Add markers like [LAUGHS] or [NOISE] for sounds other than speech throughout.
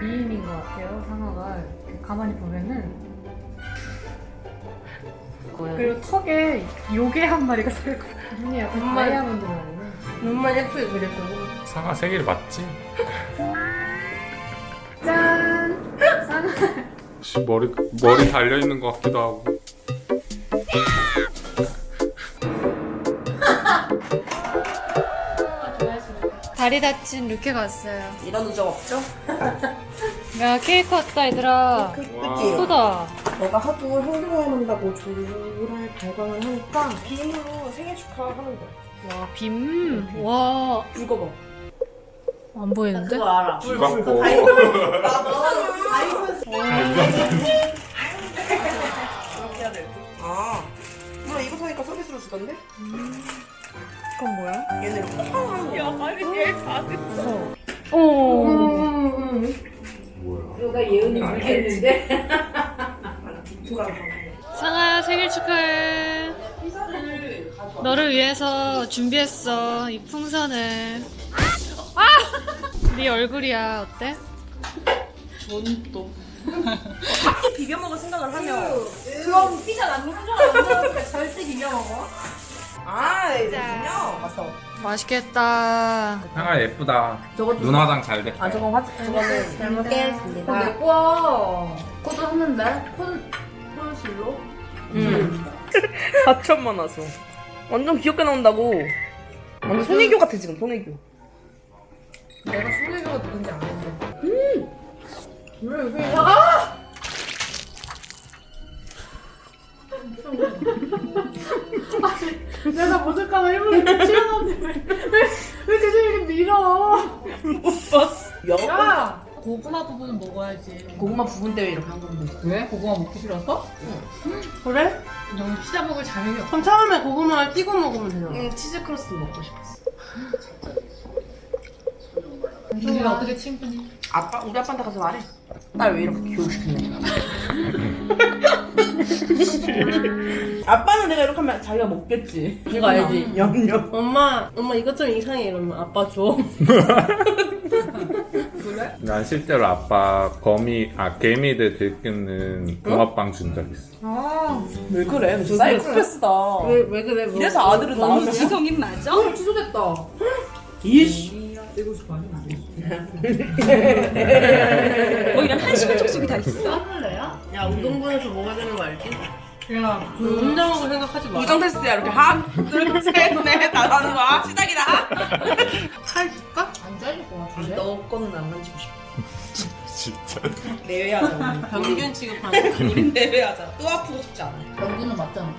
미인인 것 같아요 상어가 가만히 보면은 그리고 턱에 요괴 한 마리가 살고 눈이 약간 정말. 다이아몬드 모양이네 눈만 예쁘게 그렸고 상아 생일 맞지? 짠! 상어 혹시 머리 머리 달려 있는 것 같기도 하고. 다리 다친 루케가 왔어요. 이런 우정 없죠? 야 케이크 왔다 얘들아. 그치? 예쁘다. 내가 하도 행동해놓는다고 조랄 발광을 하니까 빔으로 생일 축하하는 거야. 와 빔! 와. 불 꺼봐 안 보이는데? 알아. 불 받고. 아 몰라 이거 사니까 서비스로 주던데? 그건 뭐야? 얘네 하는 거야 야 빨리 얘 가득 무서워 오 뭐야? 나 예은이 모르겠는데 [LAUGHS] 상아 생일 축하해 너를 위해서 준비했어 이 풍선을 아! 네 얼굴이야 어때? 전또 비벼 먹을 생각을 하면 그럼 피자 남는 표정을 안 먹으니까 절대 비벼 먹어. 아 이제 분명 맞어 맛있겠다 상아 예쁘다. 좀- 눈 화장 잘 됐다. 아 저거 화 저거는 잘 먹겠습니다 내 거야. 그것도 했는데 폰 폰실로. 음 [LAUGHS] 4천만 와서 완전 귀엽게 나온다고 완전 손혜교 같아 지금 손혜교 내가 소리가 누군지 아는데. 음. 왜 왜? 아! 내가 모질까봐 일부러 튀어나왔는데 왜왜 계속 이렇게 밀어? 야 야 고구마 부분은 먹어야지. 고구마 부분 때문에 이렇게 한 건데 왜? 고구마 먹기 싫어서? 그래? 너는 피자 먹을 자격이 없어. 그럼 처음에 고구마를 띄고 먹으면 되잖아. 응 치즈 크러스트 먹고 싶었어 우리가 어떻게 친분이? 아빠 우리 아빠한테 가서 말해 딸 왜 이렇게 교육시켰냐 [LAUGHS] [LAUGHS] 아빠는 내가 이렇게 하면 자기가 먹겠지 그거 알지 염려 엄마, 엄마 이것 좀 이상해 이러면 아빠 줘. [LAUGHS] 난 실제로 아빠 거미 아 개미들 들끓는 붕어빵 준 적 있어. 아, 왜 그래 저 사이코패스다 왜, 왜 그래? 뭐. 이래서 아들은 나오면 지성인 맞아? 어, 취소됐다. 이씨 뭐 이런 한식의 족속이 다 있어. 야, 우동분에서 먹어야 되는 거 알지? 야, 그 운동하고 생각하지 마. 우정 테스트야 이렇게 하나 둘셋넷 [LAUGHS] 나가는 거야 시작이다 칼 줄까? 안 잘릴 것 같은데? 너 거는 안 만지고 싶어 진짜. 내외하자 우리. 병균 취급하는 거. 우린 내외하자 또 아프고 싶지 않아 연구는 맞잖아.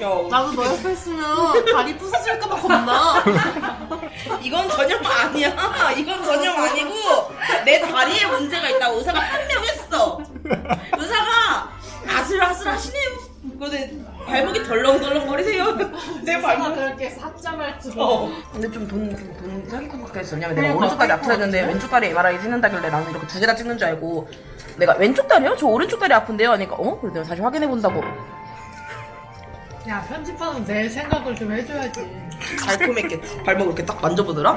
야 [LAUGHS] 나도 너 옆에 있으면 다리 부서질까봐 겁나. [LAUGHS] 이건 전염 아니야. 이건 전염 아니고 내 다리에 문제가 있다고 의사가 판명했어. 의사가 아슬아슬하시네요. 그거는 발목이 덜렁덜렁거리세요. [LAUGHS] 내 발목. 그렇게 사점을 두고. 어. 근데 좀돈돈 사기꾼 가까이 왜냐면 내가 오른쪽 다리 아프다는데 왼쪽 다리 MRI 찍는다길래 나는 이렇게 두 개 다 찍는 줄 알고 내가 왼쪽 다리요? 저 오른쪽 다리 아픈데요? 하니까 어? 그래서 내가 다시 확인해 본다고 야, 편집하는 내 생각을 좀 해줘야지. 달콤했겠지. 발목 이렇게 딱 만져보더라.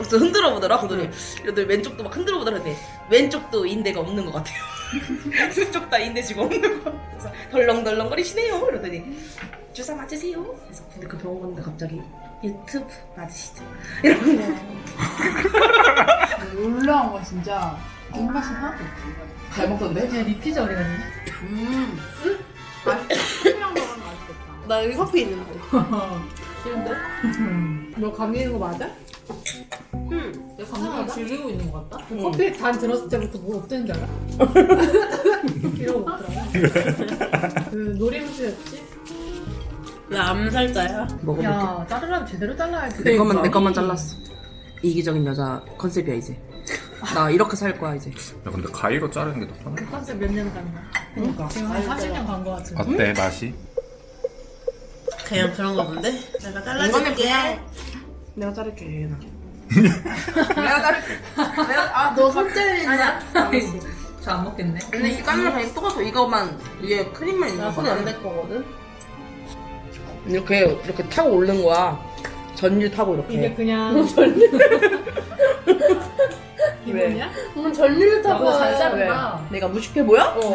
그래서 흔들어 보더라. 그러더니 이러더니 왼쪽도 막 흔들어 보더라. 근데 왼쪽도 인대가 없는 것 같아요. [LAUGHS] 왼쪽 다 인대 지금 없는 것 같아요. 그래서 덜렁덜렁거리시네요. 그러더니 주사 맞으세요. 그래서 근데 그 병원 갔는데 갑자기 유튜브 맞으시죠? 이러고 [LAUGHS] 놀라운 건 진짜 입맛이 하나도 없지. 잘 먹던데? 야, 니 피자 어디 갔니? 음. 맛있다. 커피랑 먹으면 맛있겠다. 나 여기 커피 있는 거. [LAUGHS] 싫은데? 너 감기 있는 거 맞아? 응. 내 감기가 즐기고 있는 거 같다? 커피 단 들었을 때부터 뭘 없대는 줄 알아? [LAUGHS] 이러고 먹더라고. 그 노림수였지? 나 암살자야. 먹어볼게. 야, 자르라면 제대로 잘라야지. 내 것만 내 것만 잘랐어. 이기적인 여자 컨셉이야 이제. 나 이렇게 살 거야 이제. 야 근데 가위로 자르는 게 더 편해. 그 컨셉 몇 년 간다. 그러니까. 지금 한 40년 간거 같은데. 어때 맛이? 그냥 그런가 본데? 내가 잘라줄게. 그냥 내가 자를게 얘나. [LAUGHS] 내가 자를게. 내가 아 너 손질이냐? 저안 먹겠네 근데 이 그냥 똑같아. 이거만 위에 크림만 있는 거. 손이 안될 거거든? 이렇게 이렇게 타고 오르는 거야. 전율 타고 이렇게. 이게 그냥 기분이야? 음, 전류를 타고 잘. 자른다. 내가 무식해 보여? 어.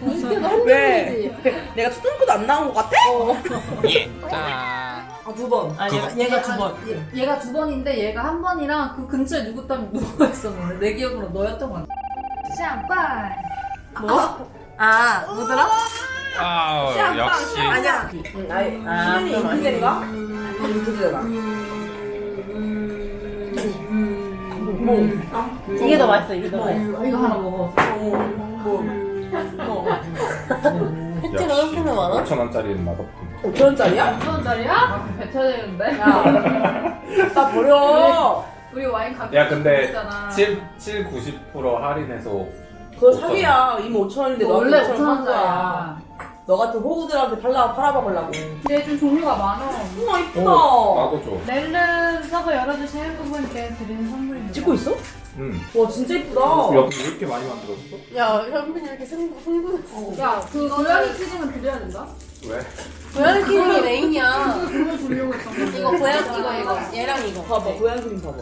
무식해도 한 왜? 내가 초등학교도 안 나온 것 같아? [LAUGHS] 아, 두 번. 아, 얘가, 얘가 두 번. 얘, 얘가 두 번인데 얘가 한 번이랑 그 근처에 누구 딱 누가 있었는데 내 기억으로 너였던 것 같아. 샤빠. 뭐? 아, 뭐더라? 아 역시 아니야. 응, 아니, 아, 수면이 인기인가? 응, 그거잖아. 뭐? 이게 더 맛있어, 이게 더 뭐? 맛있어. 이거 하나 먹어. 역시 이렇게나 많아? 5천 원짜리는 맛없군 5천원짜리야? 5천원짜리야? 뱉어야 되는데. 나 버려. 우리 와인 가격 야 근데 있잖아. 7, 7, 90% 할인해서 그거 사기야. 이미 5천원인데 너 원래 5천원 한 거야. 5천원짜리야. 너 같은 호구들한테 팔라, 팔아먹으려고. 근데 좀 종류가 많아. 우와, 이쁘다. 나도 줘 렐름 서버 열어주신 부분께 드리는 선물입니다. 찍고 있어? 응. 와, 진짜 이쁘다. 야 근데 왜 이렇게 많이 만들었어? 야, 현빈이 이렇게 승부, 승부했어. 야, 그 고양이 튀김은 드려야 된다? 왜? 고양이 키우기 메인이야. 그거 주려고 했던 건데. 이거 고양이, 이거, 이거. 얘랑 이거. 봐봐, 고양이 그림 봐봐.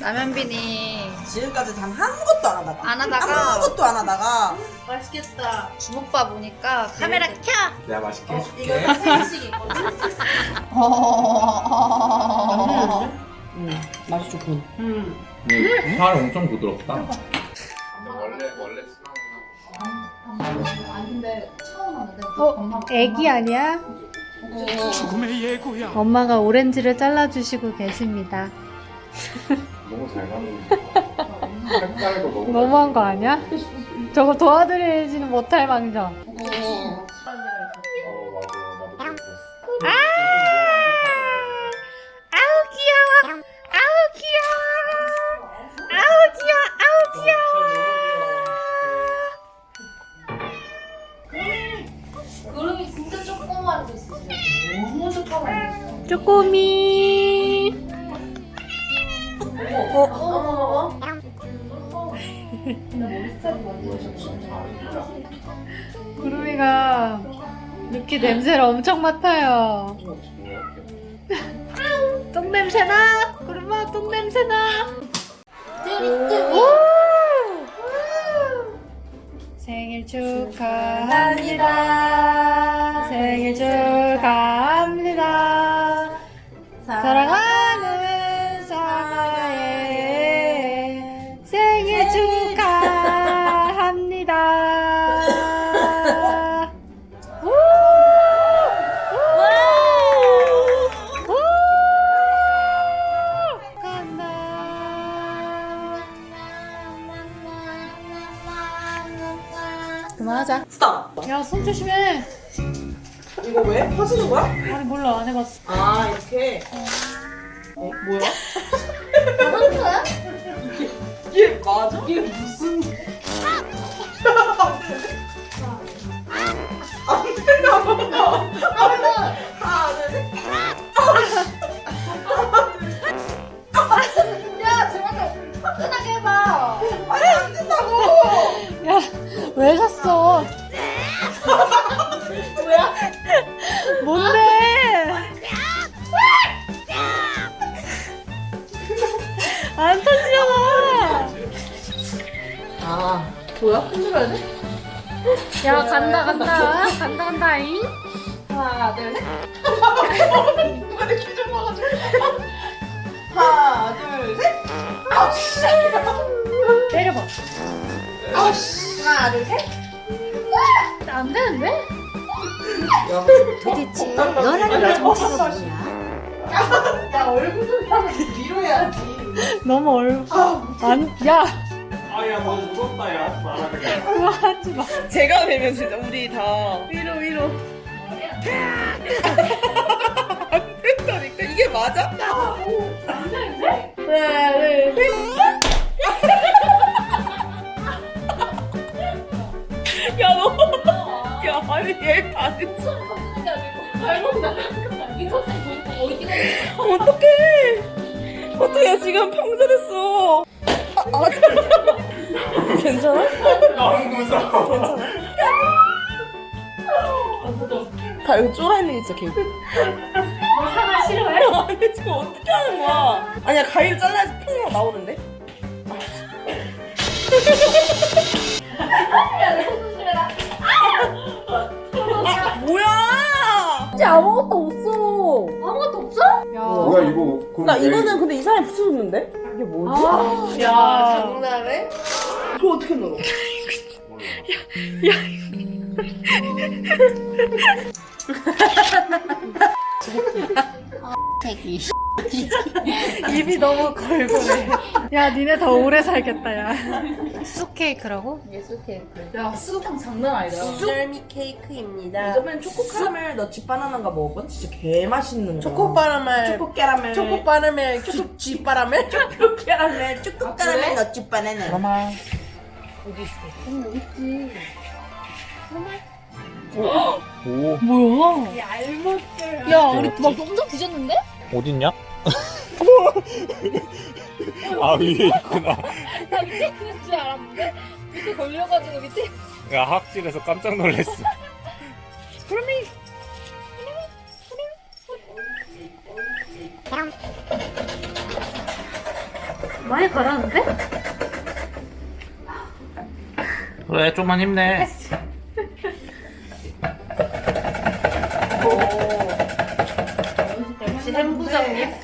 라면빈이 지금까지 단 아무것도 안 하다가. 안 하다가 아무것도 안 하다가. 맛있겠다. 주먹밥 보니까 카메라 켜! 내가 맛있게 해줄게 이거 세일씩 있거든? 응, 맛이 좋군. 음, 살 엄청 부드럽다 원래 원래 아니, 근데 처음 하는데. 어? 애기 아니야? 엄마가 오렌지를 잘라주시고 계십니다. [LAUGHS] 너무 잘 만든다 색깔도 너무 너무한 거 아니야? 저거 도와드리지는 못할 망정. 어 맞아 나도 그랬어 아우 귀여워! 아우 귀여워! 아우 귀여워! 아우 귀여워! 구름이 진짜 조그만 거 있어. 너무 조그만 거. 쪼꼬미. 구름이가 루키 냄새를 엄청 맡아요. 똥 냄새나? 구름아 똥 냄새나? 오! 생일 축하합니다. 야, 손 조심해. 이거 왜? 하시는 거야? 아니, 몰라, 안 해봤어. 아, 이렇게. 어, 뭐야? [LAUGHS] 이게 맞아? 이게 무슨. 안 되나 봐. 하나, 둘, 셋. 야, 제발 화끈하게 해봐. 아니, 안 된다고! 야, 왜 샀어? 뭐야? 뭔데? 안 터지잖아. 아, 뭐야? 흔들어야 돼? 야, 간다, 간다. 간다, 간다잉. 하나, 둘, 셋. 내 기준 봐가지고. 하나, 둘, 셋. 때려봐. 하나, 둘, 셋. 안 되는데? 도대체 너라는 게 정체가 뭐야? 야, 얼굴 좀 하면 위로 해야지. 너무 얼. 안, 야, 아야 너무 무섭다 야 말하는 그거 하지 마. 제가 되면 진짜 우리 다. 위로, 위로. 안 된다니까. 이게 맞아? 하나, 둘, 셋. 아니, 얘 반했어. 발목 나가니까 이 컨셉 보니까 어디가 어떡해. 어떡해, 지금 평절했어. 아, 아, 괜찮아? 너무 무서워 다 여기 쫄아 있는 게 진짜. 너 사과 싫어해? 아니 지금 어떻게 하는 거야? 아니야 가위를 잘라야지 퐁 나오는데. 아, [LAUGHS] 뭐야? 진짜 아무것도 없어. 아무것도 없어? 야. 뭐야 이거 그럼 나 왜- 이거는 근데 이 사람이 붙여줬는데? 이게 뭐지? 아, 야, 장난해? 그거 어떻게 넣어? [LAUGHS] [LAUGHS] 입이 너무 걸고네. 야, 니네 더 오래 살겠다, 야. 쑥 케이크라고? 예술 케이크. 야, 쑥장 장난 아니다. 수절미 케이크입니다. 요즘엔 초코 카라멜 너치 바나나가 먹어본 진짜 개 맛있는 거. 초코 바라멜 초코 캐러멜. 초코 [LAUGHS] 바라멜 초코 지 바라멜 초코 캐러멜. 초코 아, 그래? 너치 바나나 오 뭐야? 얄못들. 야, 우리 막 엄청 뒤졌는데? 어딨냐? [LAUGHS] 아 위에 있구나 나 밑에 있는 줄 알았는데? 밑에 걸려가지고 밑에. 야 학실에서 깜짝 놀랐어 많이 가라는데? 그래 좀만 힘내 역시 햄부장님.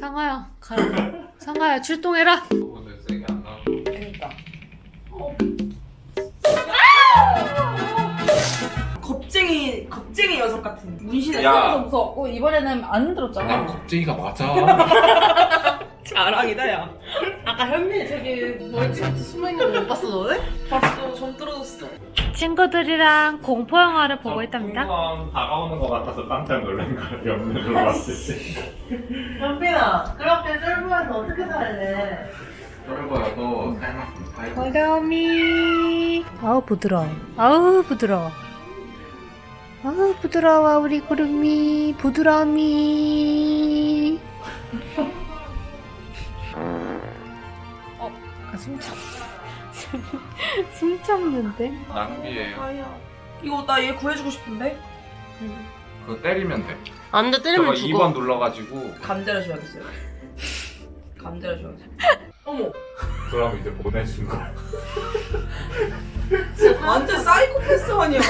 상아야, 가라. 상아야, 출동해라. 오늘 세게 안 나와 겁쟁이 겁쟁이 녀석 같은 문신에 야. 무서웠고, 이번에는 안 들었잖아. 난 겁쟁이가 맞아 [LAUGHS] 자랑이다 야. 아까 현민이 저기 멀찌감치 숨어있는 거 못 봤어, 너네? 봤어 좀 떨어졌어. 친구들이랑 공포 영화를 보고 있답니다. 풍선 다가오는 것 같아서 깜짝 놀란 거야 옆면으로 봤을 때. 현빈아 그렇게 쫄보해서 어떻게 살래 쫄보여도 살만큼 살고. 구름이 아우 부드러워. 아우 부드러워. 아우 부드러워 우리 구름이. 부드러움이 어, 아, 숨 참, [LAUGHS] 숨 참는데? 낭비예요 아야. 이거 나 얘 구해주고 싶은데 그거 때리면 돼 안돼 저거 때리면 죽어 2번 눌러가지고 감자를 줘야겠어요. [LAUGHS] 감자를 줘야지. [LAUGHS] 어머, 그럼 이제 보내준 거야 완전 사이코패스 아니야.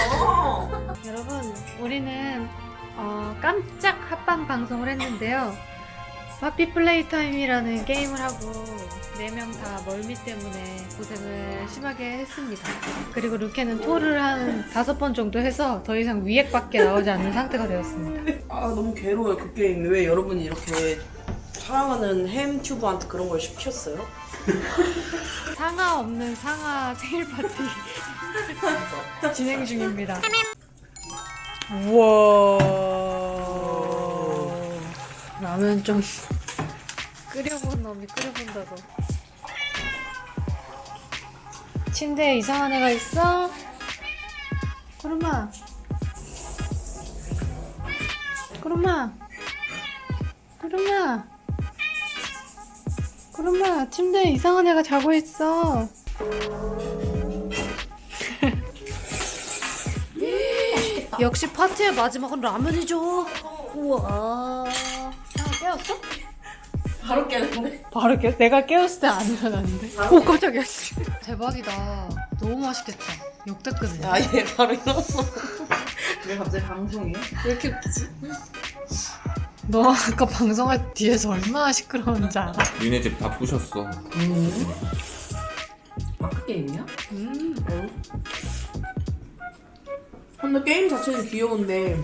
여러분 우리는 어, 깜짝 합방 방송을 했는데요 하피 플레이 타임이라는 게임을 하고 4명 다 멀미 때문에 고생을 심하게 했습니다 그리고 루케는 토를 한 다섯 번 정도 해서 더 이상 위액밖에 나오지 않는 상태가 되었습니다 아 너무 괴로워요 그 게임. 왜 여러분이 이렇게 사랑하는 햄 튜브한테 그런 걸 시켰어요? [LAUGHS] 상하 없는 상하 생일 파티 [LAUGHS] 진행 중입니다. 우와. 라면 좀 끓여본 놈이 끓여본다고. 침대에 이상한 애가 있어? 구름아. 구름아. 구름아. 구름아, 침대에 이상한 애가 자고 있어. [LAUGHS] 역시 파티의 마지막은 라면이죠. 우와. 아? 바로 깨는데? 바로 깨. 내가 깨웠을 때 안 일어났는데. 오 깜짝이야. 씨. 대박이다. 너무 맛있겠다. 역대급이네. 아얘 바로 일어났어. [LAUGHS] 왜 갑자기 방송이야? 왜 이렇게 웃기지? 너 아까 방송할 뒤에서 얼마나 시끄러운지 알아? 니네 집다 부셨어 마크 게임이야? 음. 근데 게임 자체는 귀여운데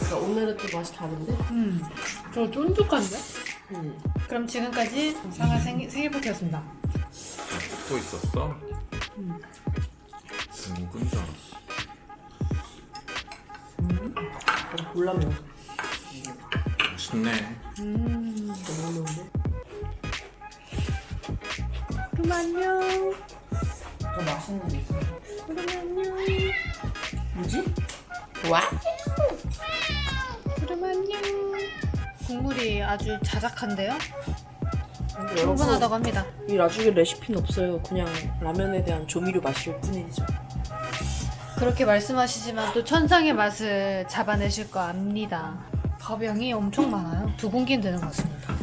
그러니까 오늘은 또 맛이 다른데? 음, 저 쫀득한데? 응. 그럼 지금까지 상아 생일, 생일 파티였습니다. 또 있었어? 누군 줄 알았어. 몰라요. 맛있네. 너무 먹는데? 그럼 안녕. 더 맛있는 게 있어. 그럼 안녕. 뭐지? 와? 그럼 안녕. 국물이 아주 자작한데요? 여러분, 충분하다고 합니다. 이 라죽의 레시피는 없어요. 그냥 라면에 대한 조미료 맛일 뿐이죠. 그렇게 말씀하시지만 또 천상의 맛을 잡아내실 거 압니다. 밥양이 엄청 많아요. 두 공기는 되는 것 같습니다.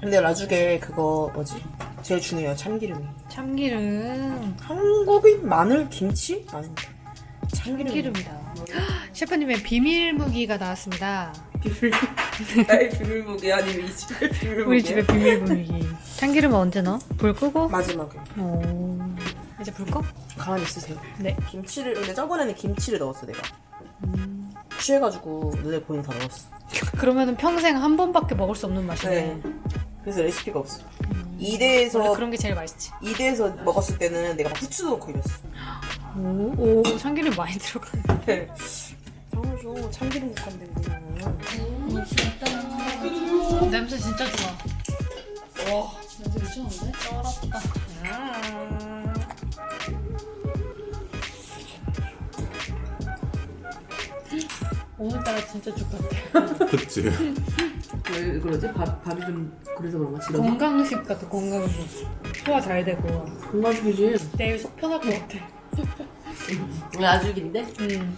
근데 라죽에 그거 뭐지? 제일 중요해요. 참기름이. 참기름. 한국인 마늘 김치? 아닙니다. 참기름. 참기름이다. 셰프님의 비밀 무기가 나왔습니다. 나의 비밀무기 아니면 이 집의 비밀무기. 우리 집의 비밀 무기. 참기름은 언제 넣어? 불 끄고? 마지막에 오. 이제 불 꺼? 가만히 있으세요. 네. 김치를 근데 저번에는 김치를 넣었어 내가. 취해가지고 눈에 보이는 다 넣었어. [LAUGHS] 그러면은 평생 한 번밖에 먹을 수 없는 맛이네. 네. 그래서 레시피가 없어. 원래 2대에서 그런 게 제일 맛있지. 2대에서 먹었을 때는 내가 막 후추도 넣고 이랬어. 오, 오 참기름 많이 들어가 네. 네. 당연하죠. 참기름 국한데 우리는. 냄새 진짜 좋아. 와, 냄새 미쳤는데? 쩔었다. 오늘따라 진짜 죽같아. 그치? [LAUGHS] 왜 그러지? 밥, 밥이 좀 그래서 그런가? 지금 건강식 같아, 건강식. 소화 잘 되고. 건강식이지. 내일 속 편할 것 같아. 라죽인데? 음.